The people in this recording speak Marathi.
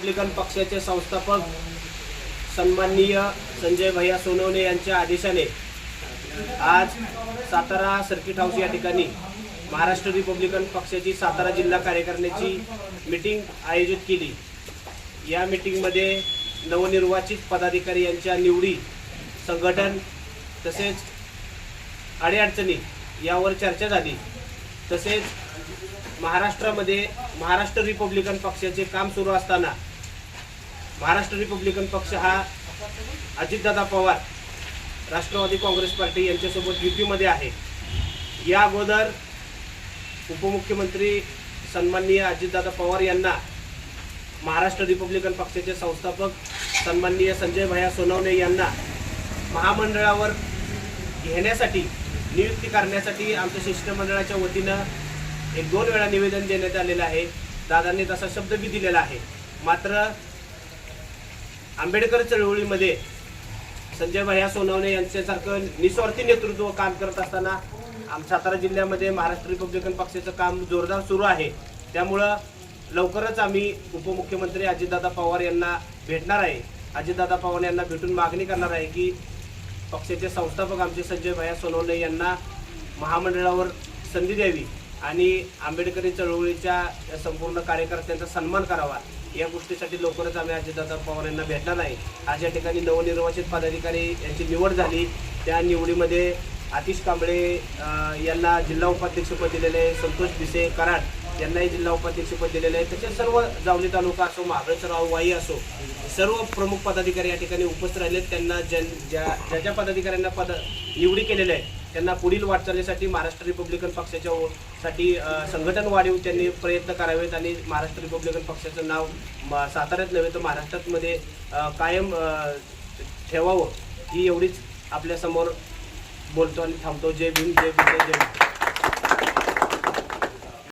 रिपब्लिकन पक्षाचे संस्थापक सन्माननीय संजय भैया सोनवणे यांच्या आदेशाने आज सातारा सर्किट हाऊस या ठिकाणी महाराष्ट्र रिपब्लिकन पक्षाची सातारा जिल्हा कार्यकारिणीची मीटिंग आयोजित केली. या मीटिंगमध्ये नवनिर्वाचित पदाधिकारी यांच्या निवडी संघटन तसेच अडीअडचणी यावर चर्चा झाली. तसेच महाराष्ट्रामध्ये महाराष्ट्र रिपब्लिकन पक्षाचे काम सुरू असताना महाराष्ट्र रिपब्लिकन पक्ष हा अजितदादा पवार राष्ट्रवादी काँग्रेस पार्टी यांच्यासोबत युतीमध्ये आहे. या अगोदर उपमुख्यमंत्री सन्माननीय अजितदादा पवार यांना महाराष्ट्र रिपब्लिकन पक्षाचे संस्थापक सन्माननीय संजय भैया सोनवणे यांना महामंडळावर घेण्यासाठी नियुक्ती करण्यासाठी आमच्या शिष्टमंडळाच्या वतीनं एक दोन वेळा निवेदन देण्यात आलेलं आहे. दादांनी तसा शब्द बी दिलेला आहे. मात्र आंबेडकर चळवळीमध्ये संजय भैया सोनवणे यांच्यासारखं निस्वार्थी नेतृत्व काम करत असताना आम सातारा जिल्ह्यामध्ये महाराष्ट्र रिपब्लिकन पक्षाचं काम जोरदार सुरू आहे. त्यामुळं लवकरच आम्ही उपमुख्यमंत्री अजितदादा पवार यांना भेटणार आहे. अजितदादा पवार यांना भेटून मागणी करणार आहे की पक्षाचे संस्थापक आमचे संजय भैया सोनवणे यांना महामंडळावर संधी द्यावी. आणि आंबेडकरी चळवळीच्या संपूर्ण कार्यकर्त्यांचा सन्मान करावा. या गोष्टीसाठी लवकरच आम्ही अजितदादा पवार यांना भेटणार नाही आज या ठिकाणी नवनिर्वाचित पदाधिकारी यांची निवड झाली. त्या निवडीमध्ये आतिश कांबळे यांना जिल्हा उपाध्यक्षपद दिलेले संतोष भिसे कराड यांनाही जिल्हा उपाध्यक्षपद दिलेले आहे. तसेच सर्व जावली तालुका असो महाबळेश्वरराव वाई असो सर्व प्रमुख पदाधिकारी या ठिकाणी उपस्थित राहिले त्यांना जन ज्या ज्या ज्या पदाधिकाऱ्यांना पद निवडी केलेल्या आहे त्यांना पुढील वाटचालीसाठी महाराष्ट्र रिपब्लिकन पक्षाच्या साठी संघटन वाढीव त्यांनी प्रयत्न करावेत आणि महाराष्ट्र रिपब्लिकन पक्षाचं नाव म- साताऱ्यात नव्हे तर महाराष्ट्रातमध्ये कायम ठेवावं ही एवढीच आपल्यासमोर बोलतो आणि थांबतो. जय भीम जय भीम जय भीम.